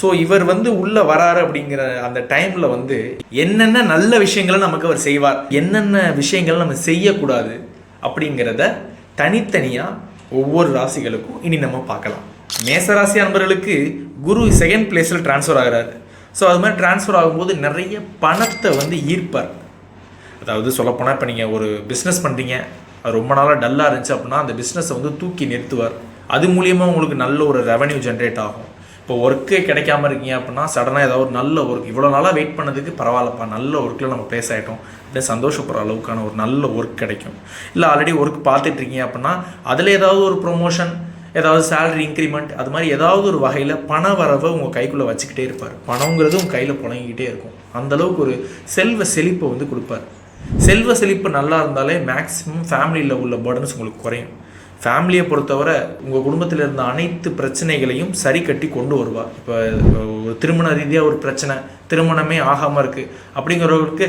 So இவர் வந்து உள்ளே வராரு அப்படிங்கிற அந்த டைமில் வந்து என்னென்ன நல்ல விஷயங்களை நமக்கு அவர் செய்வார் என்னென்ன விஷயங்களை நம்ம செய்யக்கூடாது அப்படிங்கிறத தனித்தனியாக ஒவ்வொரு ராசிகளுக்கும் இனி நம்ம பார்க்கலாம். மேசராசி அன்பர்களுக்கு குரு செகண்ட் பிளேஸில் ட்ரான்ஸ்ஃபர் ஆகிறாரு. ஸோ அது மாதிரி ட்ரான்ஸ்ஃபர் ஆகும்போது நிறைய பணத்தை வந்து ஈர்ப்பார். அதாவது சொல்லப்போனால் இப்போ நீங்கள் ஒரு பிஸ்னஸ் பண்ணுறீங்க அது ரொம்ப நாளாக டல்லாக இருந்துச்சு அப்படின்னா அந்த பிஸ்னஸை வந்து தூக்கி நிறுத்துவார். அது மூலியமாக உங்களுக்கு நல்ல ஒரு ரெவன்யூ ஜென்ரேட் ஆகும். இப்போ ஒர்க்கு கிடைக்காம இருக்கீங்க அப்படின்னா சடனாக ஏதாவது ஒரு நல்ல ஒர்க் இவ்வளோ நாளாக வெயிட் பண்ணதுக்கு பரவாயில்லப்பா நல்ல ஒர்க்கில் நம்ம ப்ளேஸ் ஆகிட்டோம் அப்படின்னு சந்தோஷப்படுற அளவுக்கான ஒரு நல்ல ஒர்க் கிடைக்கும். இல்லை ஆல்ரெடி ஒர்க் பார்த்துட்டு இருக்கீங்க அப்படின்னா அதில் ஏதாவது ஒரு ப்ரொமோஷன் ஏதாவது சேலரி இன்க்ரிமெண்ட் அது மாதிரி ஏதாவது ஒரு வகையில் பண வரவை உங்கள் கைக்குள்ளே வச்சுக்கிட்டே இருப்பார். பணங்கிறது உங்கள் கையில் புழங்கிக்கிட்டே இருக்கும். அந்த அளவுக்கு ஒரு செல்வ செழிப்பை வந்து கொடுப்பார். செல்வ செழிப்பு நல்லா இருந்தாலே மேக்ஸிமம் ஃபேமிலியில் உள்ள பர்டன்ஸ் உங்களுக்கு குறையும். ஃபேமிலியை பொறுத்தவரை உங்கள் குடும்பத்தில் இருந்த அனைத்து பிரச்சனைகளையும் சரி கட்டி கொண்டு வருவா. இப்போ ஒரு திருமண ரீதியாக ஒரு பிரச்சனை திருமணமே ஆகாமல் இருக்குது அப்படிங்கிறவங்களுக்கு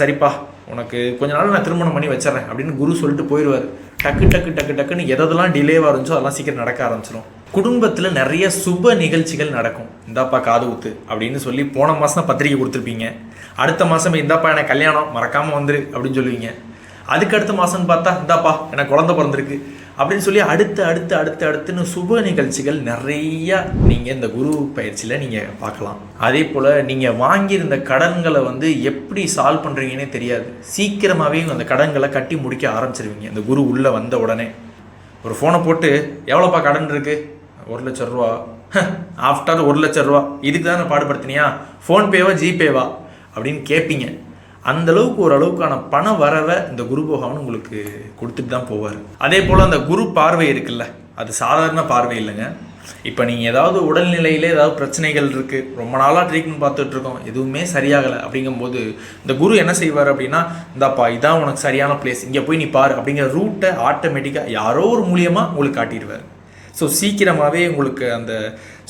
சரிப்பா உனக்கு கொஞ்ச நாள் நான் திருமணம் பண்ணி வச்சிடறேன் அப்படின்னு குரு சொல்லிட்டு போயிடுவார். டக்கு டக்கு டக்கு டக்குன்னு எதெல்லாம் டிலேவாக இருந்துச்சோ அதெல்லாம் சீக்கிரம் நடக்க ஆரம்பிச்சிடும் குடும்பத்தில் நிறைய சுப நிகழ்ச்சிகள் நடக்கும். இந்தாப்பா காது ஊத்து அப்படின்னு சொல்லி போன மாதம் பத்திரிக்கை கொடுத்துருப்பீங்க. அடுத்த மாதம் இந்தாப்பா எனக்கு கல்யாணம் மறக்காமல் வந்துரு அப்படின்னு சொல்லுவீங்க. அதுக்கு அடுத்த மாதம்னு பார்த்தா இந்தாப்பா எனக்கு குழந்தை பிறந்திருக்கு. அப்படின்னு சொல்லி அடுத்து அடுத்து அடுத்து அடுத்துன்னு சுப நிகழ்ச்சிகள் நிறைய நீங்கள் இந்த குரு பயிற்சியில் நீங்கள் பார்க்கலாம். அதே போல் நீங்கள் வாங்கியிருந்த கடன்களை வந்து எப்படி சால்வ் பண்ணுறீங்கன்னே தெரியாது. சீக்கிரமாகவே அந்த கடன்களை கட்டி முடிக்க ஆரம்பிச்சிருவீங்க. இந்த குரு உள்ளே வந்த உடனே. ஒரு ஃபோனை போட்டு எவ்வளோப்பா கடன் இருக்குது ஒரு லட்ச ரூபா. ஆஃப்டர் ஒரு லட்ச ரூபா. இதுக்கு தானே பாடுபடுத்தினியா? ஃபோன்பேவா ஜிபேவா? அப்படின்னு கேட்பீங்க அந்த அளவுக்கு பண வரவை இந்த குரு பகவான் உங்களுக்கு கொடுத்துட்டு தான் போவார். அதே போல் அந்த குரு பார்வை இருக்குல்ல அது சாதாரண பார்வை இல்லைங்க. இப்போ நீங்கள் ஏதாவது உடல்நிலையில் ஏதாவது பிரச்சனைகள் இருக்குது ரொம்ப நாளாக ட்ரீட்மெண்ட் பார்த்துட்ருக்கோம் எதுவுமே சரியாகலை அப்படிங்கும்போது இந்த குரு என்ன செய்வார் அப்படின்னா இந்தாப்பா இதான் உனக்கு சரியான பிளேஸ் இங்கே போய் நீ பாரு அப்படிங்கிற ரூட்டை ஆட்டோமேட்டிக்காக யாரோ ஒரு மூலியமாக உங்களுக்கு காட்டிடுவார். ஸோ சீக்கிரமாகவே உங்களுக்கு அந்த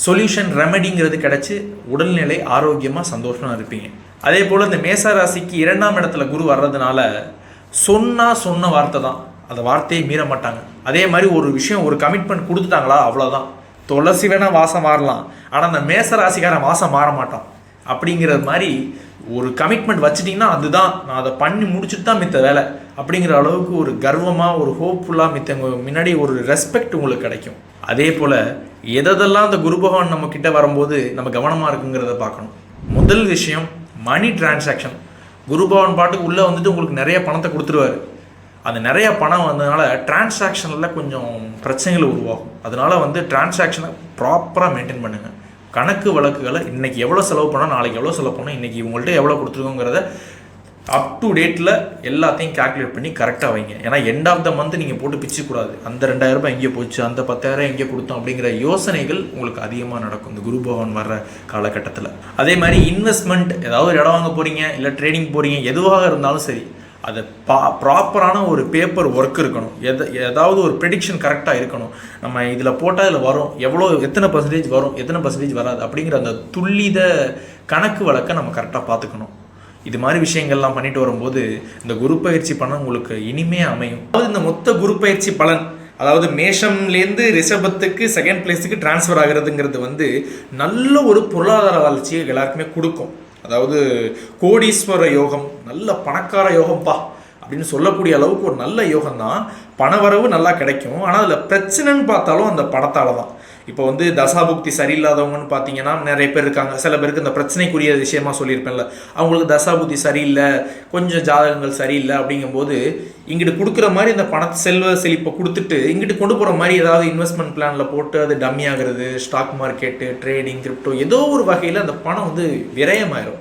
சொல்யூஷன் ரெமெடிங்கிறது கிடச்சி உடல்நிலை ஆரோக்கியமாக சந்தோஷமாக இருப்பீங்க. அதே போல் இந்த மேச ராசிக்கு இரண்டாம் இடத்துல குரு வர்றதுனால சொன்னால் சொன்ன வார்த்தை தான். அந்த வார்த்தையை மீற மாட்டாங்க. அதே மாதிரி ஒரு விஷயம் ஒரு கமிட்மெண்ட் கொடுத்துட்டாங்களா அவ்வளோதான் துளசி வேணால் வாசம் மாறலாம். ஆனால் அந்த மேச ராசிக்காரன் வாசம் மாற மாட்டான். அப்படிங்கிறது மாதிரி ஒரு கமிட்மெண்ட் வச்சிட்டிங்கன்னா அதுதான். நான் அதை பண்ணி முடிச்சுட்டு தான் மித்த வேலை. அப்படிங்கிற அளவுக்கு ஒரு கர்வமாக ஒரு ஹோப்ஃபுல்லாக மித்தவங்க முன்னாடி ஒரு ரெஸ்பெக்ட் உங்களுக்கு கிடைக்கும். அதே போல் எதெல்லாம் அந்த குரு பகவான் நம்ம கிட்ட வரும்போது நம்ம கவனமாக இருக்குங்கிறத பார்க்கணும். முதல் விஷயம் மணி டிரான்சாக்ஷன் குருபவன் பாட்டுக்கு உள்ளே வந்துட்டு உங்களுக்கு நிறைய பணத்தை கொடுத்துருவாரு. அந்த நிறைய பணம் வந்ததுனால டிரான்சாக்ஷனில் கொஞ்சம் பிரச்சனைகள் உருவாகும். அதனால வந்து டிரான்சாக்ஷனை ப்ராப்பராக மெயின்டைன் பண்ணுங்கள் கணக்கு வழக்குகளை இன்றைக்கி எவ்வளோ செலவு பண்ணால் நாளைக்கு எவ்வளோ செலவு பண்ணோம் இன்றைக்கி இவங்கள்ட்ட எவ்வளோ கொடுத்துருக்கோங்கிறத அப் டு டேட்டில் எல்லாத்தையும் கால்குலேட் பண்ணி கரெக்டாக வைங்க. ஏன்னா எண்ட் ஆஃப் த மந்த் நீங்கள் போட்டு பிச்சக்கூடாது. அந்த ரெண்டாயிரம் ரூபாய் எங்கே போச்சு அந்த பத்தாயிரம் எங்கே கொடுத்தோம் அப்படிங்கிற யோசனைகள் உங்களுக்கு அதிகமாக நடக்கும். இந்த குரு பவன் வர்ற காலகட்டத்தில். அதே மாதிரி இன்வெஸ்ட்மெண்ட் ஏதாவது ஒரு இடம் வாங்க போகிறீங்க இல்லை ட்ரேடிங் போகிறீங்க எதுவாக இருந்தாலும் சரி அது பா ப்ராப்பரான ஒரு பேப்பர் ஒர்க் இருக்கணும். எதை ஏதாவது ஒரு ப்ரெடிக்ஷன் கரெக்டாக இருக்கணும். நம்ம இதில் போட்டால் இதில் வரும். எவ்வளோ எத்தனை பர்சன்டேஜ் வரும் எத்தனை பர்சன்டேஜ் வராது அப்படிங்கிற அந்த துல்லித கணக்கு வழக்கை நம்ம கரெக்டாக பார்த்துக்கணும். இது மாதிரி விஷயங்கள்லாம் பண்ணிட்டு வரும்போது இந்த குரு பயிற்சி பலன் உங்களுக்கு இனிமே அமையும். அதாவது இந்த மொத்த குரு பயிற்சி பலன் அதாவது மேஷம்லேருந்து ரிஷபத்துக்கு செகண்ட் பிளேஸுக்கு டிரான்ஸ்ஃபர் ஆகிறதுங்கிறது வந்து நல்ல ஒரு பொருளாதார வளர்ச்சியை எல்லாருக்குமே கொடுக்கும். அதாவது கோடீஸ்வர யோகம் நல்ல பணக்கார யோகம்ப்பா அப்படின்னு சொல்லக்கூடிய அளவுக்கு ஒரு நல்ல யோகம் தான் பணவரவு நல்லா கிடைக்கும். ஆனால் அதில் பிரச்சனைன்னு பார்த்தாலும் அந்த பணத்தால் தான் இப்போ வந்து தசாபுக்தி சரியில்லாதவங்கன்னு பார்த்தீங்கன்னா நிறைய பேர் இருக்காங்க. சில பேருக்கு இந்த பிரச்சனைக்குரிய விஷயமா சொல்லியிருப்பேன்ல. அவங்களுக்கு தசாபுக்தி சரியில்லை கொஞ்சம் ஜாதகங்கள் சரியில்லை அப்படிங்கும்போது இங்கிட்டு கொடுக்குற மாதிரி இந்த பண செல்வ செழிப்பை கொடுத்துட்டு இங்கிட்டு கொண்டு போகிற மாதிரி ஏதாவது இன்வெஸ்ட்மெண்ட் பிளானில் போட்டு அது டம்மி ஆகிறது ஸ்டாக் மார்க்கெட்டு ட்ரேடிங் கிரிப்டோ ஏதோ ஒரு வகையில் அந்த பணம் வந்து விரயமாயிரும்.